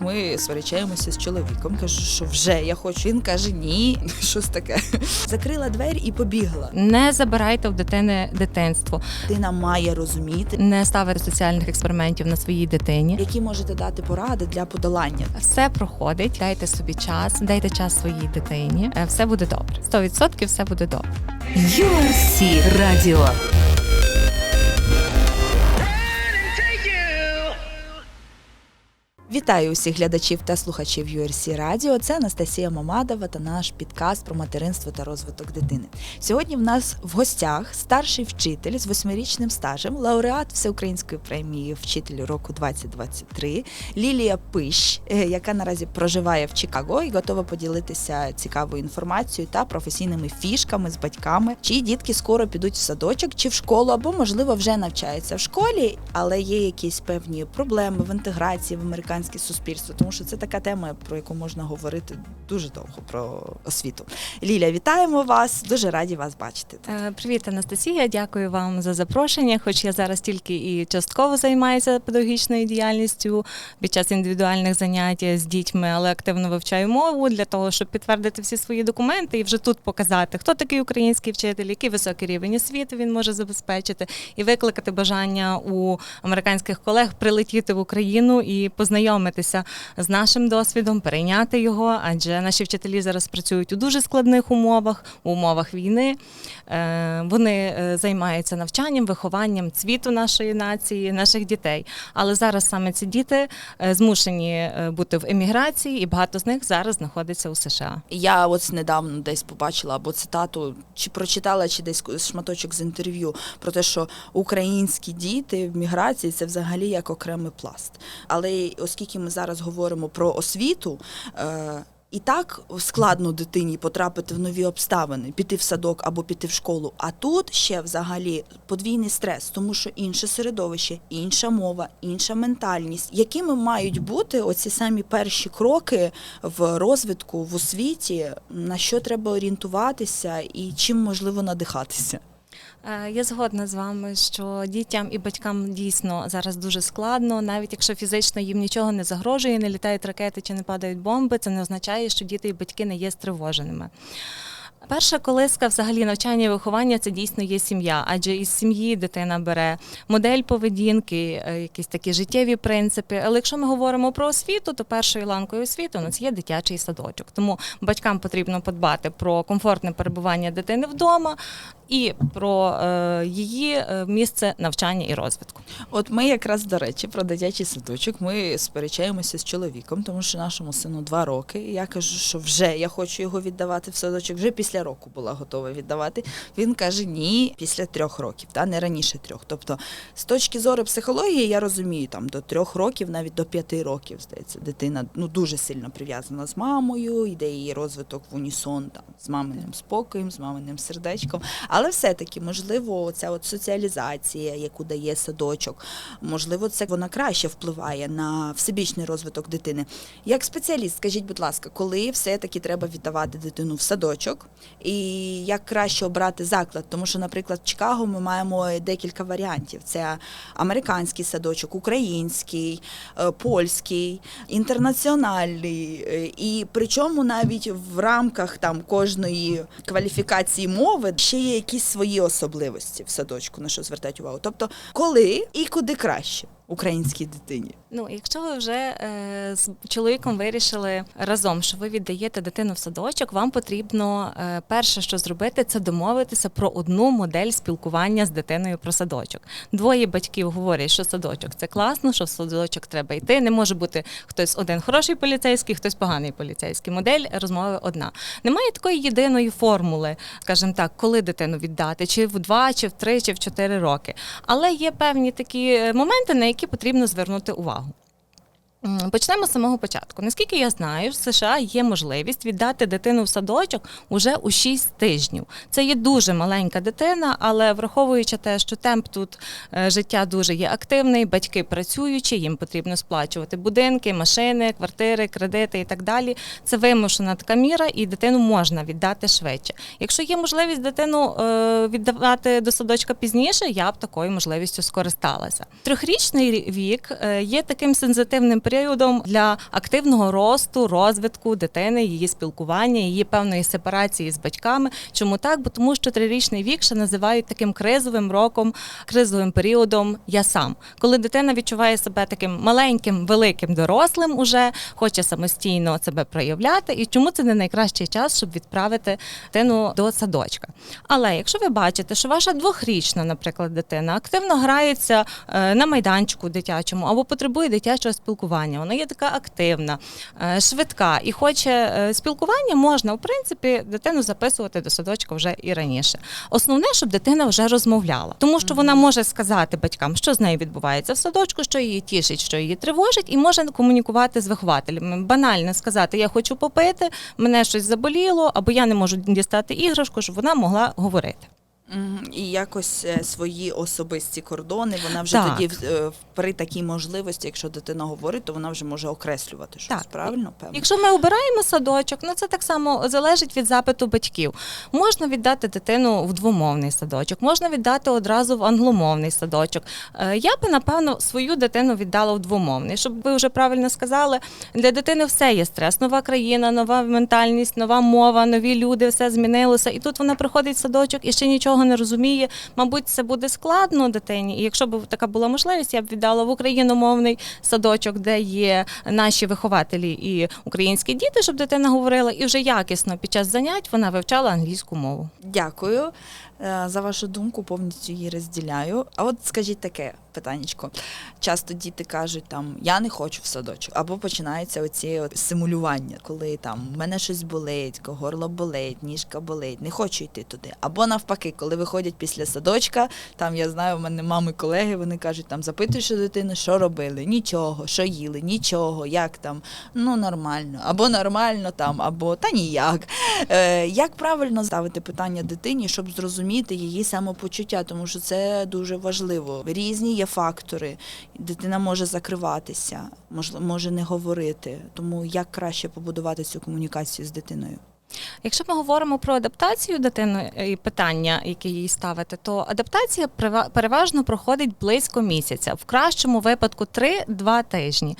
Ми сперечаємося з чоловіком. Кажу, що вже я хочу. Він каже, ні, щось таке. Закрила двері і побігла. Не забирайте в дитини дитинство, Дитина має розуміти, не ставити соціальних експериментів на своїй дитині. які можете дати поради для подолання. Все проходить, дайте собі час, дайте час своїй дитині. Е, Все буде добре. 100% все буде добре. URC Radio. Вітаю усіх глядачів та слухачів URC Радіо. Це Анастасія Мамадова та наш підкаст про материнство та розвиток дитини. Сьогодні в нас в гостях старший вчитель з восьмирічним стажем, лауреат Всеукраїнської премії Вчитель року 2023 Лілія Пищ, е, яка наразі проживає в Чикаго і готова поділитися цікавою інформацією та професійними фішками з батьками, чиї дітки скоро підуть в садочок чи в школу, або можливо вже навчаються в школі, але є якісь певні проблеми в інтеграції в американське суспільство, тому що це така тема, про яку можна говорити дуже довго про освіту. Ліля, вітаємо вас! Дуже раді вас бачити. Е, Привіт, Анастасія. Дякую вам за запрошення. Хоч я зараз тільки і частково займаюся педагогічною діяльністю під час індивідуальних занять з дітьми, але активно вивчаю мову для того, щоб підтвердити всі свої документи і вже тут показати, хто такий український вчитель, який високий рівень освіти він може забезпечити, і викликати бажання у американських колег прилетіти в Україну і познайомитися з нашим досвідом, перейняти його, адже наші вчителі зараз працюють у дуже складних умовах, у умовах війни. Е, Вони е, займаються навчанням, вихованням цвіту нашої нації, наших дітей. Але зараз саме ці діти е, змушені бути в еміграції, і багато з них зараз знаходиться у США. Я от недавно десь побачила або цитату, чи прочитала, чи десь шматочок з інтерв'ю про те, що українські діти в міграції це взагалі як окремий пласт. Але оскільки ми зараз говоримо про освіту. Е- і так складно дитині потрапити в нові обставини, піти в садок або піти в школу. А тут ще взагалі подвійний стрес, тому що інше середовище, інша мова, інша ментальність. Якими мають бути оці самі перші кроки в розвитку в освіті, на що треба орієнтуватися і чим можливо надихатися? Е, Я згодна з вами, що дітям і батькам дійсно зараз дуже складно, навіть якщо фізично їм нічого не загрожує, не літають ракети чи не падають бомби, це не означає, що діти і батьки не є стривоженими. Перша колиска взагалі навчання і виховання це дійсно є сім'я, адже із сім'ї дитина бере модель поведінки, е, якісь такі життєві принципи. Але якщо ми говоримо про освіту, то першою ланкою освіти у нас є дитячий садочок. Тому батькам потрібно подбати про комфортне перебування дитини вдома і про е, її е, місце навчання і розвитку. От ми якраз до речі про дитячий садочок. Ми сперечаємося з чоловіком, тому що нашому сину два роки. Я кажу, що вже я хочу його віддавати в садочок. Вже після року була готова віддавати. Він каже: ні, після трьох років, та не раніше трьох. Тобто, з точки зору психології, я розумію, там до трьох років, навіть до п'яти років, здається, дитина ну дуже сильно прив'язана з мамою, йде її розвиток в унісон там з маминим спокоєм, з маминим сердечком. Але все-таки, можливо, ця от соціалізація, яку дає садочок, можливо, це вона краще впливає на всебічний розвиток дитини. Як спеціаліст, скажіть, будь ласка, коли все-таки треба віддавати дитину в садочок, і як краще обрати заклад? Тому що, наприклад, в Чикаго ми маємо декілька варіантів: це американський садочок, український, е, польський, інтернаціональний. е, І причому навіть в рамках там кожної кваліфікації мови ще є якісь свої особливості в садочку, на що звертати увагу. Тобто, коли і куди краще українській дитині. Ну, якщо ви вже е, з чоловіком вирішили разом, що ви віддаєте дитину в садочок, вам потрібно е, перше, що зробити, це домовитися про одну модель спілкування з дитиною про садочок. Двоє батьків говорять, що садочок це класно, що в садочок треба йти. Не може бути хтось один хороший поліцейський, хтось поганий поліцейський. Модель розмови одна. Немає такої єдиної формули, скажімо так, коли дитину віддати, чи в два, чи в три, чи в чотири роки. Але є певні такі е, моменти, на які потрібно звернути увагу. Почнемо з самого початку. Наскільки я знаю, в США є можливість віддати дитину в садочок уже у 6 тижнів. Це є дуже маленька дитина, але враховуючи те, що темп тут е, життя дуже є активний, батьки працюючі, їм потрібно сплачувати будинки, машини, квартири, кредити і так далі. Це вимушена така міра, і дитину можна віддати швидше. Якщо є можливість дитину е, віддавати до садочка пізніше, я б такою можливістю скористалася. Трьохрічний вік е, є таким сензитивним періодом. Періодом для активного росту, розвитку дитини, її спілкування, її певної сепарації з батьками. Чому так? Бо тому, що трирічний вік ще називають таким кризовим роком, кризовим періодом я сам, коли дитина відчуває себе таким маленьким, великим дорослим, уже хоче самостійно себе проявляти. І чому це не найкращий час, щоб відправити дитину до садочка? Але якщо ви бачите, що ваша двохрічна, наприклад, дитина активно грається е, на майданчику дитячому або потребує дитячого спілкування, вона є така активна, е, швидка і хоче е, спілкування, можна в принципі дитину записувати до садочка вже і раніше. Основне, щоб дитина вже розмовляла, тому що вона може сказати батькам, що з нею відбувається в садочку, що її тішить, що її тривожить, і може комунікувати з вихователями. Банально сказати: Я хочу попити, мене щось заболіло, або я не можу дістати іграшку, щоб вона могла говорити. І якось е, свої особисті кордони, вона вже Так. тоді е, при такій можливості, якщо дитина говорить, то вона вже може окреслювати щось. Так. Правильно, певно? Якщо ми обираємо садочок, ну це так само залежить від запиту батьків. Можна віддати дитину в двомовний садочок, можна віддати одразу в англомовний садочок. Е, Я би напевно свою дитину віддала в двомовний. Щоб ви вже правильно сказали, для дитини все є стрес. Нова країна, нова ментальність, нова мова, нові люди, все змінилося. І тут вона приходить в садочок і ще нічого не розуміє. Мабуть, це буде складно дитині. І якщо б така була можливість, я б віддала в україномовний садочок, де є наші вихователі і українські діти, щоб дитина говорила, і вже якісно під час занять вона вивчала англійську мову. Дякую за вашу думку, повністю її розділяю. А от скажіть таке питаннячко. Часто діти кажуть, там я не хочу в садочок, або починається оці от симулювання, коли там в мене щось болить, горло болить, ніжка болить, не хочу йти туди. Або навпаки, коли виходять після садочка, там я знаю, у мене мами, колеги, вони кажуть, там запитуєш у дитини, що робили, нічого, що їли, нічого, як там, ну нормально, або нормально там, або та ніяк. Е, як правильно ставити питання дитині, щоб зрозуміти її самопочуття, тому що це дуже важливо. Різні є фактори. Дитина може закриватися, може не говорити. Тому як краще побудувати цю комунікацію з дитиною? Якщо ми говоримо про адаптацію дитини і питання, які їй ставити, то адаптація переважно проходить близько місяця, в кращому випадку 3-2 тижні.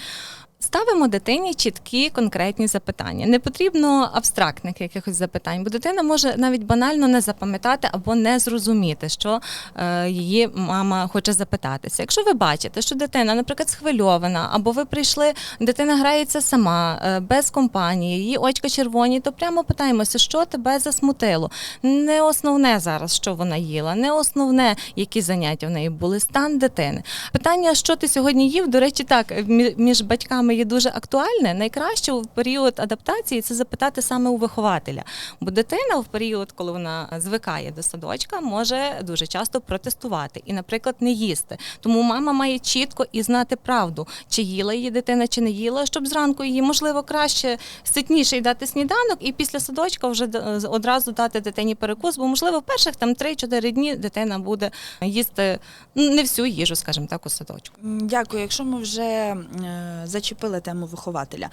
Ставимо дитині чіткі конкретні запитання. Не потрібно абстрактних якихось запитань, бо дитина може навіть банально не запам'ятати або не зрозуміти, що е, її мама хоче запитатися. Якщо ви бачите, що дитина, наприклад, схвильована, або ви прийшли, дитина грається сама, е, без компанії, її очка червоні, то прямо питаємося, що тебе засмутило. Не основне зараз, що вона їла, не основне, які заняття в неї були, стан дитини. Питання, що ти сьогодні їв, до речі, так мі- між батьками є дуже актуальне. Найкраще в період адаптації це запитати саме у вихователя. Бо дитина в період, коли вона звикає до садочка, може дуже часто протестувати і, наприклад, не їсти. Тому мама має чітко і знати правду, чи їла її дитина, чи не їла, щоб зранку її можливо краще ситніше й дати сніданок, і після садочка вже одразу дати дитині перекус, бо можливо в перших там 3-4 дні дитина буде їсти не всю їжу, скажімо так, у садочку. Дякую. Якщо ми вже е, зачепили тему вихователя.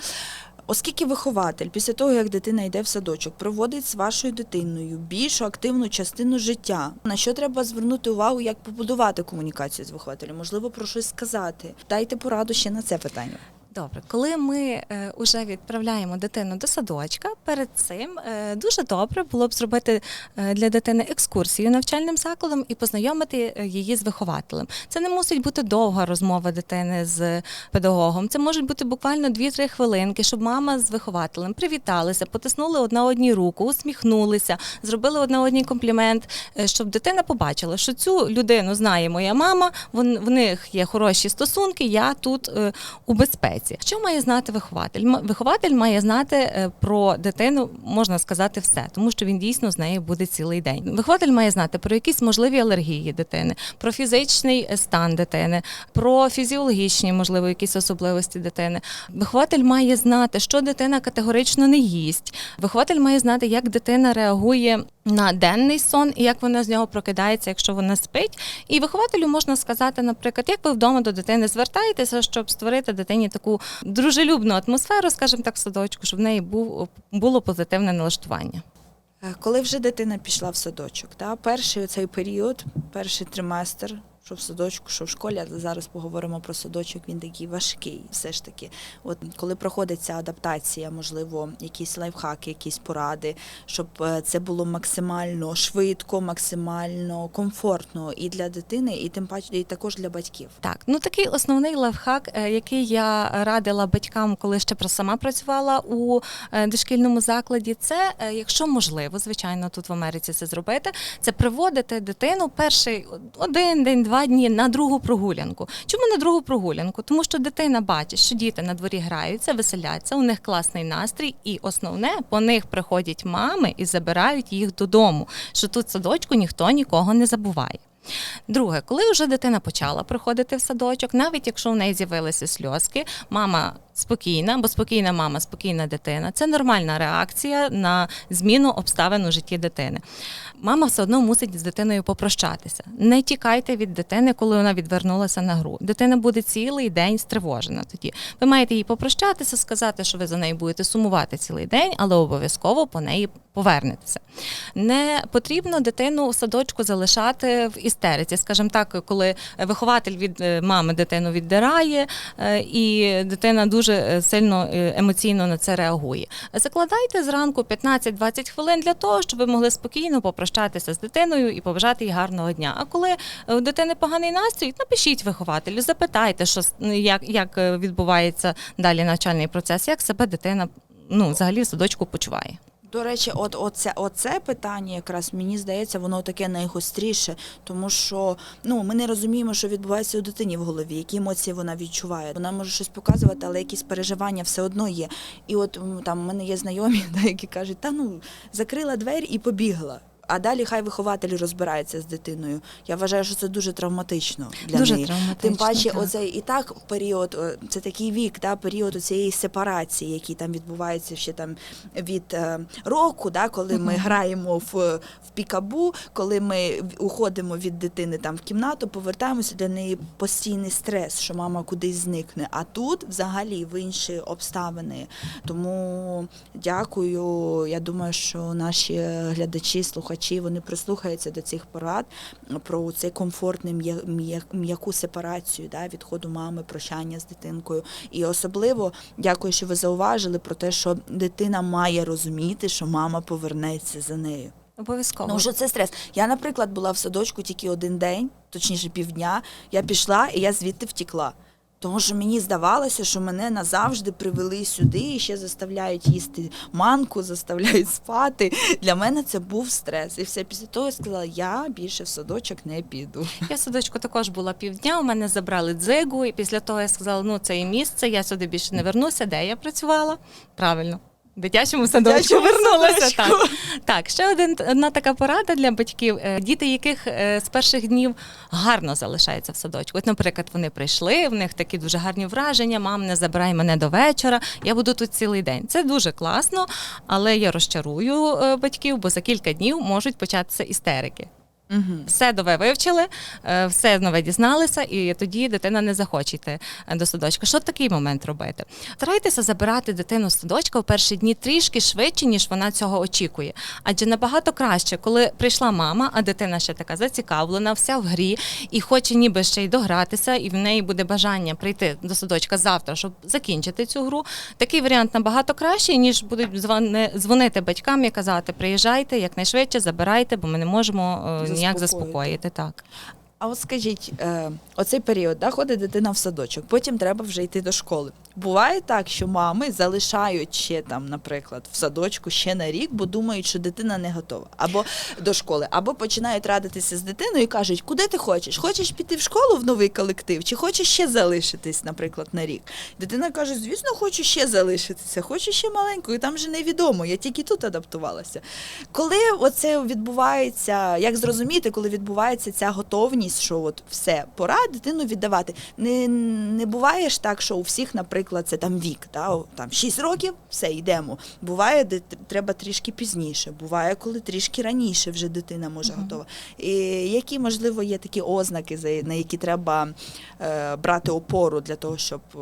Оскільки вихователь після того, як дитина йде в садочок, проводить з вашою дитиною більшу активну частину життя, на що треба звернути увагу, як побудувати комунікацію з вихователем? Можливо, про щось сказати. Дайте пораду ще на це питання. Добре, коли ми е, уже відправляємо дитину до садочка, перед цим е, дуже добре було б зробити е, для дитини екскурсію навчальним закладом і познайомити е, її з вихователем. Це не мусить бути довга розмова дитини з педагогом. Це можуть бути буквально 2-3 хвилинки, щоб мама з вихователем привіталися, потиснули одна одній руку, усміхнулися, зробили одна одній комплімент, е, щоб дитина побачила, що цю людину знає моя мама, в них є хороші стосунки, я тут е, у безпеці. Що має знати вихователь? Вихователь має знати е, про дитину, можна сказати, все, тому що він дійсно з нею буде цілий день. Вихователь має знати про якісь можливі алергії дитини, про фізичний е, стан дитини, про фізіологічні, можливо, якісь особливості дитини. Вихователь має знати, що дитина категорично не їсть. Вихователь має знати, як дитина реагує на денний сон і як вона з нього прокидається, якщо вона спить. І вихователю можна сказати, наприклад, як ви вдома до дитини звертаєтеся, щоб створити дитині таку дружелюбну атмосферу, скажімо так, в садочку, щоб в неї був було позитивне налаштування. Е, Коли вже дитина пішла в садочок, та, перший цей період, перший триместр, Що в садочку, що в школі, але зараз поговоримо про садочок, він такий важкий. Все ж таки, от коли проходить ця адаптація, можливо, якісь лайфхаки, якісь поради, щоб е, це було максимально швидко, максимально комфортно і для дитини, і тим паче і також для батьків. Так, ну такий основний лайфхак, е, який я радила батькам, коли ще про сама працювала у е, дошкільному закладі, це якщо можливо, звичайно, тут в Америці це зробити, це приводити дитину перший один день, два дні на другу прогулянку. Чому на другу прогулянку? Тому що дитина бачить, що діти на дворі граються, веселяться, у них класний настрій, і основне по них приходять мами і забирають їх додому. Що тут садочку ніхто нікого не забуває. Друге, коли вже дитина почала приходити в садочок, навіть якщо в неї з'явилися сльозки, мама спокійна, бо спокійна мама, спокійна дитина. Це нормальна реакція на зміну обставин у житті дитини. Мама все одно мусить з дитиною попрощатися. Не тікайте від дитини, коли вона відвернулася на гру. Дитина буде цілий день стривожена. Тоді ви маєте їй попрощатися, сказати, що ви за нею будете сумувати цілий день, але обов'язково по неї повернетеся. Не потрібно дитину у садочку залишати в істериці. Скажімо так, коли вихователь від е, мами дитину віддирає, е, і дитина дуже е, сильно емоційно на це реагує. Закладайте зранку 15-20 хвилин для того, щоб ви могли спокійно попрощатися з дитиною і побажати їй гарного дня. А коли е, у дитини поганий настрій, напишіть вихователю, запитайте, що як, як е, відбувається далі навчальний процес, як себе дитина ну, взагалі в садочку почуває. До речі, от оце, оце питання, якраз мені здається, воно таке найгостріше, тому що ну ми не розуміємо, що відбувається у дитині в голові, які емоції вона відчуває. Вона може щось показувати, але якісь переживання все одно є. І от там в мене є знайомі, які кажуть, та ну закрила двері і побігла. А далі хай вихователь розбирається з дитиною. Я вважаю, що це дуже травматично для Дуже неї. травматично, Тим паче, так. оцей і так період, це такий вік, да, період цієї сепарації, який там відбувається ще там від е, року, да, коли ми граємо в, в пікабу, коли ми уходимо від дитини там в кімнату, повертаємося для неї постійний стрес, що мама кудись зникне. А тут взагалі в інші обставини. Тому дякую. Я думаю, що наші глядачі, слухачі, вони прислухаються до цих порад про цей комфортний м'я- м'я- м'яку сепарацію да, відходу мами, прощання з дитинкою. І особливо дякую, що ви зауважили про те, що дитина має розуміти, що мама повернеться за нею. Обов'язково. Ну, що це стрес. Я, наприклад, була в садочку тільки один день, точніше півдня. Я пішла і я звідти втікла. Тому що мені здавалося, що мене назавжди привели сюди і ще заставляють їсти манку, заставляють спати. Для мене це був стрес. І все після того я сказала, я більше в садочок не піду. Я в садочку також була півдня. У мене забрали дзигу, і після того я сказала: ну це і місце, я сюди більше не вернуся. Де я працювала? Правильно. Дитячому садочку вернулася. Так. так, ще один, одна така порада для батьків, е, діти, яких е, з перших днів гарно залишаються в садочку. От, наприклад, вони прийшли, в них такі дуже гарні враження. Мам, не забирай мене до вечора. Я буду тут цілий день. Це дуже класно, але я розчарую е, батьків, бо за кілька днів можуть початися істерики. Угу. Все нове вивчили, е, все нове дізналися, і тоді дитина не захоче йти е, до садочка. Що в такий момент робити? Старайтеся забирати дитину з садочка в перші дні трішки швидше, ніж вона цього очікує. Адже набагато краще, коли прийшла мама, а дитина ще така зацікавлена, вся в грі, і хоче ніби ще й догратися, і в неї буде бажання прийти до садочка завтра, щоб закінчити цю гру. Такий варіант набагато кращий, ніж будуть дзвони- дзвонити батькам і казати: приїжджайте якнайшвидше, забирайте, бо ми не можемо е, ніяк Заспокоїти. заспокоїти. Так. А от скажіть, е, оцей період, да, ходить дитина в садочок, потім треба вже йти до школи. Буває так, що мами залишають ще там, наприклад, в садочку ще на рік, бо думають, що дитина не готова, або до школи, або починають радитися з дитиною і кажуть, куди ти хочеш? Хочеш піти в школу в новий колектив, чи хочеш ще залишитись, наприклад, на рік? Дитина каже: звісно, хочу ще залишитися, хочу ще маленькою, там же невідомо, я тільки тут адаптувалася. Коли оце відбувається, як зрозуміти, коли відбувається ця готовність, що от все, пора дитину віддавати. Не, не буває ж так, що у всіх, наприклад, це там вік, о, там 6 років, все, йдемо. Буває, де треба трішки пізніше, буває, коли трішки раніше вже дитина може готова. І які, можливо, є такі ознаки, на які треба е, брати опору для того, щоб е,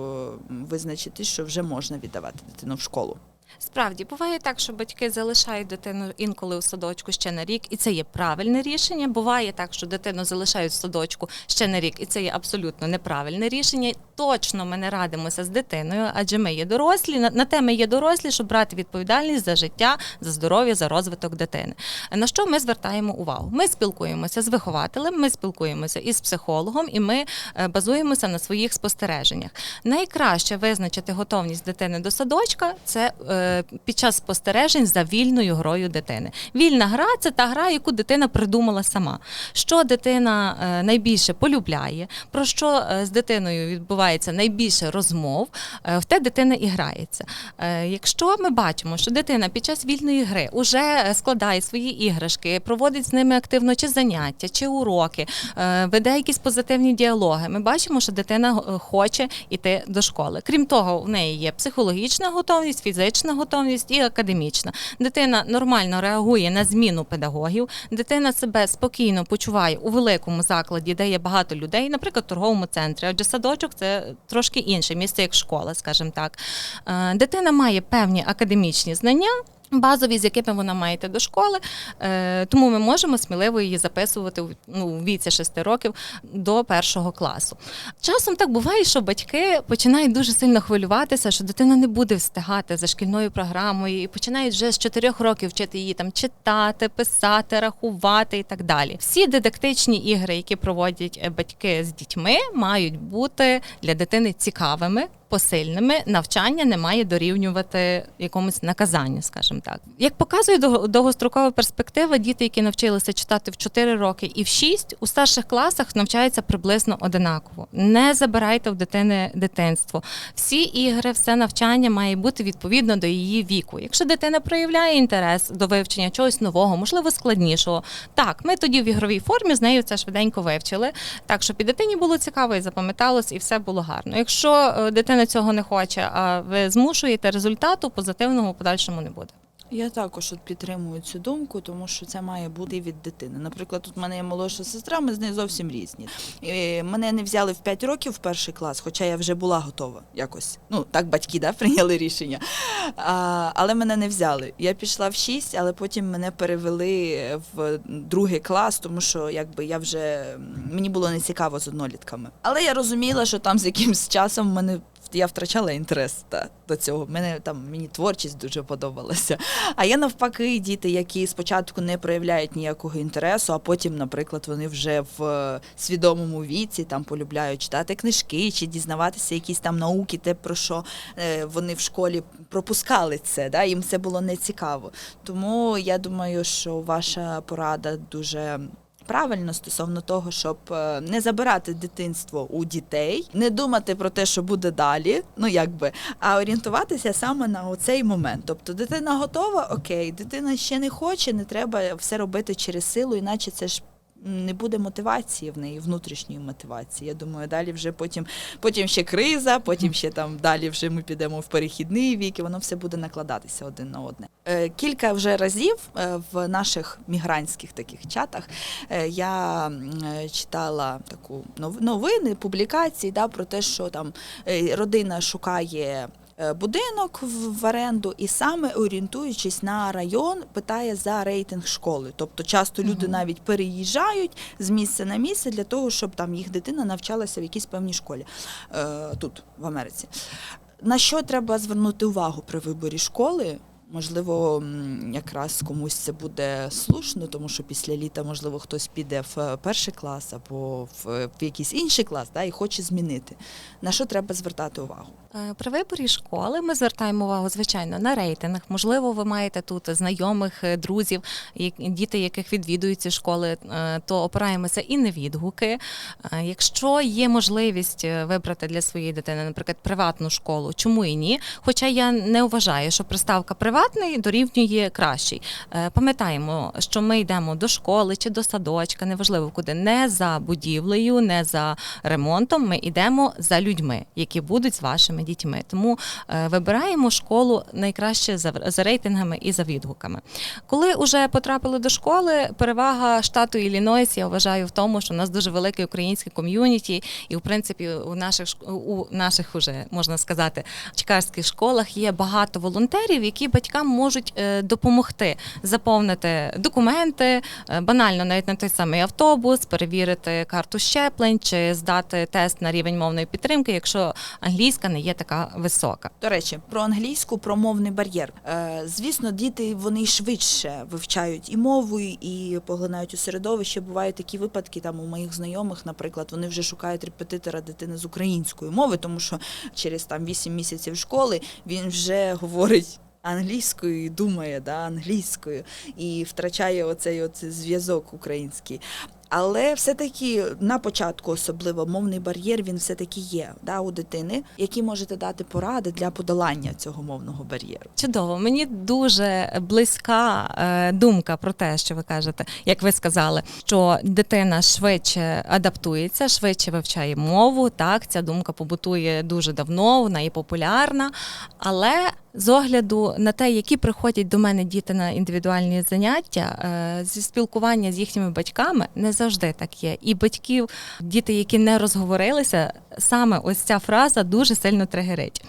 визначити, що вже можна віддавати дитину в школу. Справді буває так, що батьки залишають дитину інколи у садочку ще на рік, і це є правильне рішення. Буває так, що дитину залишають в садочку ще на рік, і це є абсолютно неправильне рішення. Точно ми не радимося з дитиною, адже ми є дорослі. На, те ми є дорослі, щоб брати відповідальність за життя, за здоров'я, за розвиток дитини. На що ми звертаємо увагу? Ми спілкуємося з вихователем, ми спілкуємося із психологом, і ми е, базуємося на своїх спостереженнях. Найкраще визначити готовність дитини до садочка це е, під час спостережень за вільною грою дитини. Вільна гра це та гра, яку дитина придумала сама. Що дитина е, найбільше полюбляє, про що е, з дитиною відбувається найбільше розмов, е, в те дитина і грається. Е, Якщо ми бачимо, що дитина під час вільної гри вже складає свої іграшки, проводить з ними активно чи заняття, чи уроки, е, веде якісь позитивні діалоги, ми бачимо, що дитина е, хоче йти до школи. Крім того, в неї є психологічна готовність, фізична готовність і академічна. Дитина нормально реагує на зміну педагогів. Дитина себе спокійно почуває у великому закладі, де є багато людей, наприклад, в торговому центрі. Адже садочок це трошки інше місце, як школа, скажімо так. Е, Дитина має певні академічні знання. Базові, з якими вона має йти до школи, е, тому ми можемо сміливо її записувати ну, у віці 6 років до першого класу. Часом так буває, що батьки починають дуже сильно хвилюватися, що дитина не буде встигати за шкільною програмою, і починають вже з 4 років вчити її там читати, писати, рахувати і так далі. Всі дидактичні ігри, які проводять е, батьки з дітьми, мають бути для дитини цікавими. Посильними навчання не має дорівнювати якомусь наказанню, скажімо так. Як показує дов- довгострокова перспектива, діти, які навчилися читати в 4 роки і в 6, у старших класах навчаються приблизно одинаково. Не забирайте в дитини дитинство. Всі ігри, все навчання має бути відповідно до її віку. Якщо дитина проявляє інтерес до вивчення чогось нового, можливо, складнішого, так, ми тоді в ігровій формі з нею це швиденько вивчили. Так, щоб і дитині було цікаво, і запам'яталось, і все було гарно. Якщо е, дитина цього не хоче, а ви змушуєте, результату позитивного в подальшому не буде. Я також от підтримую цю думку, тому що це має бути від дитини. Наприклад, тут в мене є молодша сестра, ми з нею зовсім різні. І мене не взяли в 5 років в перший клас, хоча я вже була готова якось. Ну, так батьки да, прийняли рішення. А, але мене не взяли. Я пішла в 6, але потім мене перевели в другий клас, тому що якби я вже мені було нецікаво з однолітками. Але я розуміла, що там з якимсь часом в мене я втрачала інтерес та, до цього. Мене там мені творчість дуже подобалася. А є навпаки діти, які спочатку не проявляють ніякого інтересу, а потім, наприклад, вони вже в е, свідомому віці там полюбляють читати книжки чи дізнаватися якісь там науки, те про що е, вони в школі пропускали це. Да? Їм це було не цікаво. Тому я думаю, що ваша порада дуже. Правильно стосовно того, щоб е, не забирати дитинство у дітей, не думати про те, що буде далі, ну якби, а орієнтуватися саме на цей момент. Тобто дитина готова, окей, дитина ще не хоче, не треба все робити через силу, іначе це ж не буде мотивації в неї, внутрішньої мотивації. Я думаю, далі вже потім, потім ще криза, потім ще там далі вже ми підемо в перехідний вік, і воно все буде накладатися один на одне. Е, Кілька вже разів е, в наших мігрантських таких чатах е, я читала таку нов- новини, публікації да, про те, що там родина шукає. Е, Будинок в оренду і саме орієнтуючись на район, питає за рейтинг школи. Тобто часто люди Мгм. навіть переїжджають з місця на місце для того, щоб там їх дитина навчалася в якійсь певній школі е, тут, в Америці. На що треба звернути увагу при виборі школи? Можливо, якраз комусь це буде слушно, тому що після літа, можливо, хтось піде в е, перший клас або в, в якийсь інший клас да, і хоче змінити. На що треба звертати увагу? Е, При виборі школи ми звертаємо увагу, звичайно, на рейтинг. Можливо, ви маєте тут знайомих, е, друзів, діти, яких відвідують ці школи, е, то опираємося і на відгуки. Якщо є можливість вибрати для своєї дитини, наприклад, приватну школу, чому і ні? Хоча я не вважаю, що приставка приватний дорівнює кращий. Пам'ятаємо, що ми йдемо до школи чи до садочка, неважливо куди, не за будівлею, не за ремонтом. Ми йдемо за людьми, які будуть з вашими іншими дітьми. Тому е, вибираємо школу найкраще за, рейтингами і за відгуками. Коли вже потрапили до школи, перевага штату Іллінойс, я вважаю в тому, що у нас дуже велике українське ком'юніті, і в принципі у наших у наших уже можна сказати чикарських школах є багато волонтерів, які батькам можуть е, допомогти заповнити документи, е, банально навіть на той самий автобус, перевірити карту щеплень чи здати тест на рівень мовної підтримки, якщо англійська не є така висока. До речі, про англійську, про мовний бар'єр. Е, звісно, діти вони швидше вивчають і мову, і поглинають у середовище. Бувають такі випадки. Там у моїх знайомих, наприклад, вони вже шукають репетитора дитини з української мови, тому що через там 8 місяців школи він вже говорить. Англійською думає да, англійською і втрачає оцей, оцей зв'язок український. Але все-таки на початку, особливо мовний бар'єр, він все-таки є да, у дитини, які можете дати поради для подолання цього мовного бар'єру. Чудово, мені дуже близька е, думка про те, що ви кажете, як ви сказали, що дитина швидше адаптується, швидше вивчає мову. Так, ця думка побутує дуже давно, вона є популярна. Але з огляду на те, які приходять до мене діти на індивідуальні заняття, е, зі спілкування з їхніми батьками не завжди так є. І батьків, діти, які не розговорилися, саме ось ця фраза дуже сильно тригерить.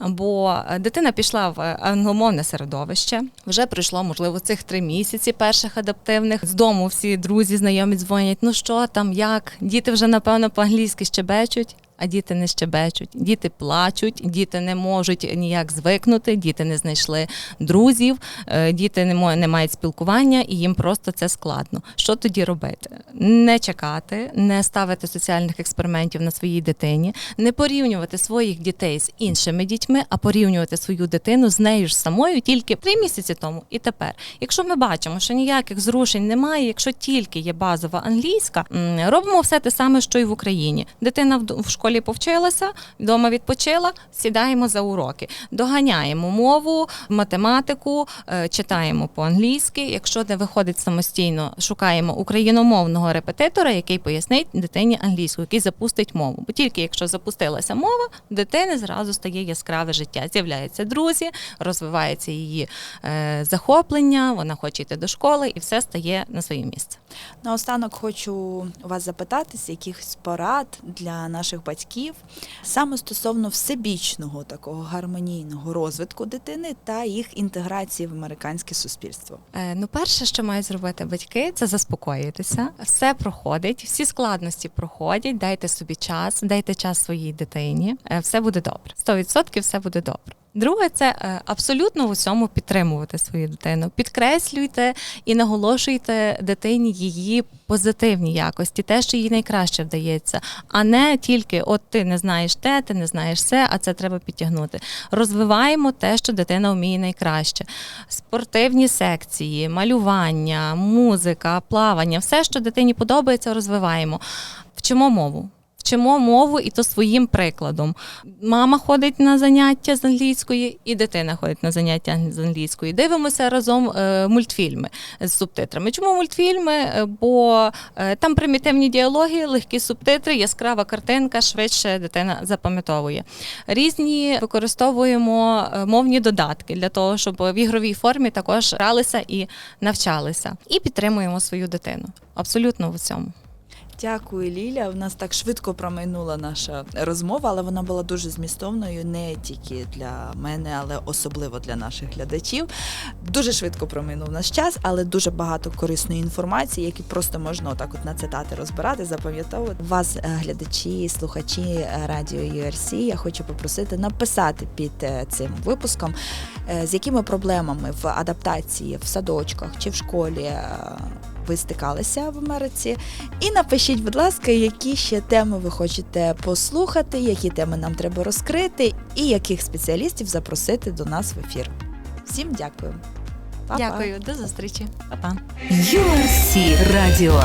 Бо дитина пішла в англомовне середовище, вже пройшло, можливо, цих три місяці перших адаптивних. З дому всі друзі, знайомі дзвонять. Ну що там, як? Діти вже напевно по-англійськи щебечуть. А діти не щебечуть, діти плачуть, діти не можуть ніяк звикнути, діти не знайшли друзів, е, діти не мають спілкування, і їм просто це складно. Що тоді робити? Не чекати, не ставити соціальних експериментів на своїй дитині, не порівнювати своїх дітей з іншими дітьми, а порівнювати свою дитину з нею ж самою тільки три місяці тому і тепер. Якщо ми бачимо, що ніяких зрушень немає, якщо тільки є базова англійська, робимо все те саме, що і в Україні. Дитина в в школі повчилася, вдома відпочила, сідаємо за уроки, доганяємо мову, математику, е, читаємо по-англійськи. Якщо не виходить самостійно, шукаємо україномовного репетитора, який пояснить дитині англійську, який запустить мову. Бо тільки якщо запустилася мова, дитини зразу стає яскраве життя. З'являються друзі, розвивається її е, захоплення, вона хоче йти до школи, і все стає на своє місце. Наостанок хочу у вас запитатися якихось порад для наших батьків саме стосовно всебічного такого гармонійного розвитку дитини та їх інтеграції в американське суспільство. Е, Ну, перше, що мають зробити батьки, це заспокоїтися. Все проходить, всі складності проходять. Дайте собі час, дайте час своїй дитині. Е, Все буде добре. 100% все буде добре. Друге, це е, абсолютно в усьому підтримувати свою дитину. Підкреслюйте і наголошуйте дитині її позитивні якості, те, що їй найкраще вдається, а не тільки от ти не знаєш те, ти не знаєш все, а це треба підтягнути. Розвиваємо те, що дитина вміє найкраще. Спортивні секції, малювання, музика, плавання, все, що дитині подобається, розвиваємо. Вчимо мову. Вчимо мову і то своїм прикладом. Мама ходить на заняття з англійської, і дитина ходить на заняття з англійської. Дивимося разом е, мультфільми з субтитрами. Чому мультфільми? Е, Бо е, там примітивні діалоги, легкі субтитри, яскрава картинка, швидше дитина запам'ятовує. Різні використовуємо мовні додатки для того, щоб в ігровій формі також гралися і навчалися. І підтримуємо свою дитину. Абсолютно в цьому. Дякую, Ліля. У нас так швидко промайнула наша розмова, але вона була дуже змістовною не тільки для мене, але особливо для наших глядачів. Дуже швидко промайнув наш час, але дуже багато корисної інформації, які просто можна отак от на цитати розбирати, запам'ятовувати. Вас, е, глядачі, слухачі е, радіо URC, я хочу попросити написати під е, цим випуском, з якими проблемами в адаптації в садочках чи в школі. Ви стикалися в Америці, і напишіть, будь ласка, які ще теми ви хочете послухати, які теми нам треба розкрити, і яких спеціалістів запросити до нас в ефір. Всім дякую. Па-па. Дякую, до зустрічі. Па-па. URC Radio.